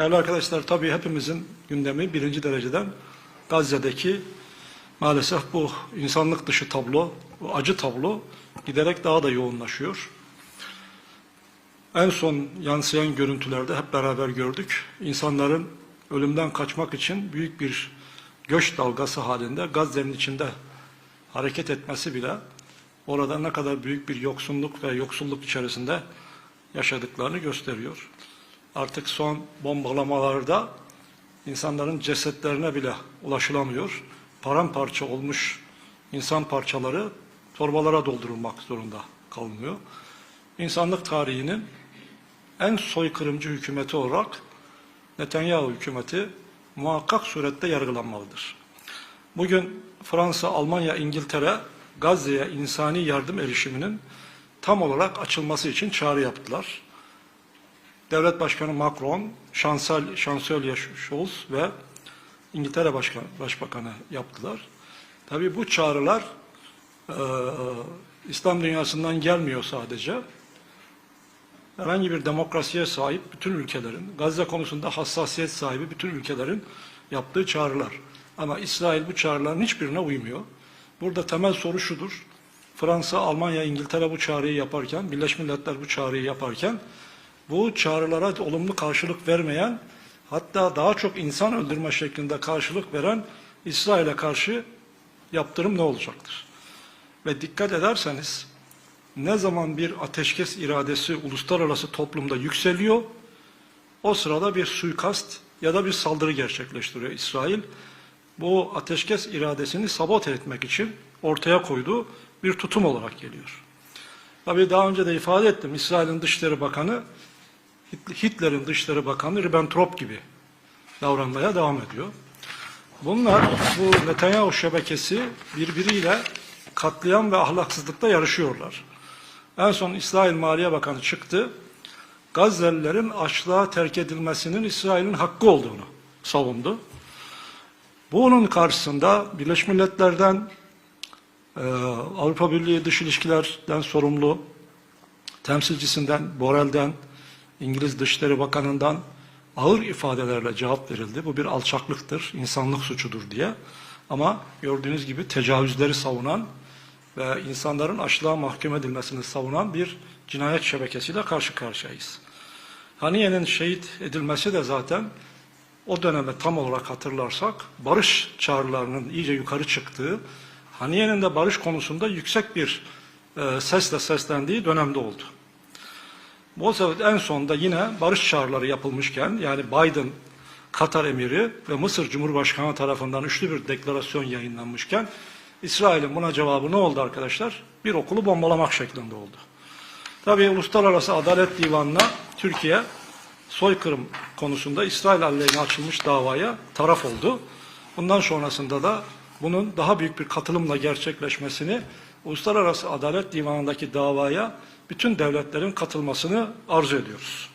Değerli arkadaşlar tabii hepimizin gündemi birinci dereceden Gazze'deki maalesef bu insanlık dışı tablo, bu acı tablo giderek daha da yoğunlaşıyor. En son yansıyan görüntülerde hep beraber gördük. İnsanların ölümden kaçmak için büyük bir göç dalgası halinde Gazze'nin içinde hareket etmesi bile orada ne kadar büyük bir yoksunluk ve yoksulluk içerisinde yaşadıklarını gösteriyor. Artık son bombalamalarda insanların cesetlerine bile ulaşılamıyor. Paramparça olmuş insan parçaları torbalara doldurulmak zorunda kalınıyor. İnsanlık tarihinin en soykırımcı hükümeti olarak Netanyahu hükümeti muhakkak surette yargılanmalıdır. Bugün Fransa, Almanya, İngiltere Gazze'ye insani yardım erişiminin tam olarak açılması için çağrı yaptılar. Devlet Başkanı Macron, Şansel, Şansölye Scholz ve İngiltere Başkan, Başbakanı yaptılar. Tabii bu çağrılar e, İslam dünyasından gelmiyor sadece. Herhangi bir demokrasiye sahip bütün ülkelerin, Gazze konusunda hassasiyet sahibi bütün ülkelerin yaptığı çağrılar. Ama İsrail bu çağrıların hiçbirine uymuyor. Burada temel soru şudur. Fransa, Almanya, İngiltere bu çağrıyı yaparken, Birleşmiş Milletler bu çağrıyı yaparken bu çağrılara olumlu karşılık vermeyen, hatta daha çok insan öldürme şeklinde karşılık veren İsrail'e karşı yaptırım ne olacaktır? Ve dikkat ederseniz ne zaman bir ateşkes iradesi uluslararası toplumda yükseliyor, o sırada bir suikast ya da bir saldırı gerçekleştiriyor İsrail. Bu ateşkes iradesini sabote etmek için ortaya koyduğu bir tutum olarak geliyor. Tabii daha önce de ifade ettim, İsrail'in Dışişleri Bakanı, Hitler'in Dışişleri Bakanı Ribbentrop gibi davranmaya devam ediyor. Bunlar, bu Netanyahu şebekesi birbiriyle katliam ve ahlaksızlıkta yarışıyorlar. En son İsrail Maliye Bakanı çıktı. Gazze'lilerin açlığa terk edilmesinin İsrail'in hakkı olduğunu savundu. Bunun karşısında Birleşmiş Milletler'den e, Avrupa Birliği Dış İlişkiler'den sorumlu temsilcisinden, Borel'den, İngiliz Dışişleri Bakanı'ndan ağır ifadelerle cevap verildi. Bu bir alçaklıktır, insanlık suçudur diye. Ama gördüğünüz gibi tecavüzleri savunan ve insanların açlığa mahkum edilmesini savunan bir cinayet şebekesiyle karşı karşıyayız. Haniye'nin şehit edilmesi de zaten o döneme tam olarak hatırlarsak barış çağrılarının iyice yukarı çıktığı, Haniye'nin de barış konusunda yüksek bir e, sesle seslendiği dönemde oldu. Sebeple en sonunda yine barış çağrıları yapılmışken yani Biden Katar emiri ve Mısır Cumhurbaşkanı tarafından üçlü bir deklarasyon yayınlanmışken İsrail'in buna cevabı ne oldu arkadaşlar? Bir okulu bombalamak şeklinde oldu. Tabii Uluslararası Adalet Divanı'na Türkiye soykırım konusunda İsrail aleyhine açılmış davaya taraf oldu. Bundan sonrasında da bunun daha büyük bir katılımla gerçekleşmesini Uluslararası Adalet Divanı'ndaki davaya bütün devletlerin katılmasını arzu ediyoruz.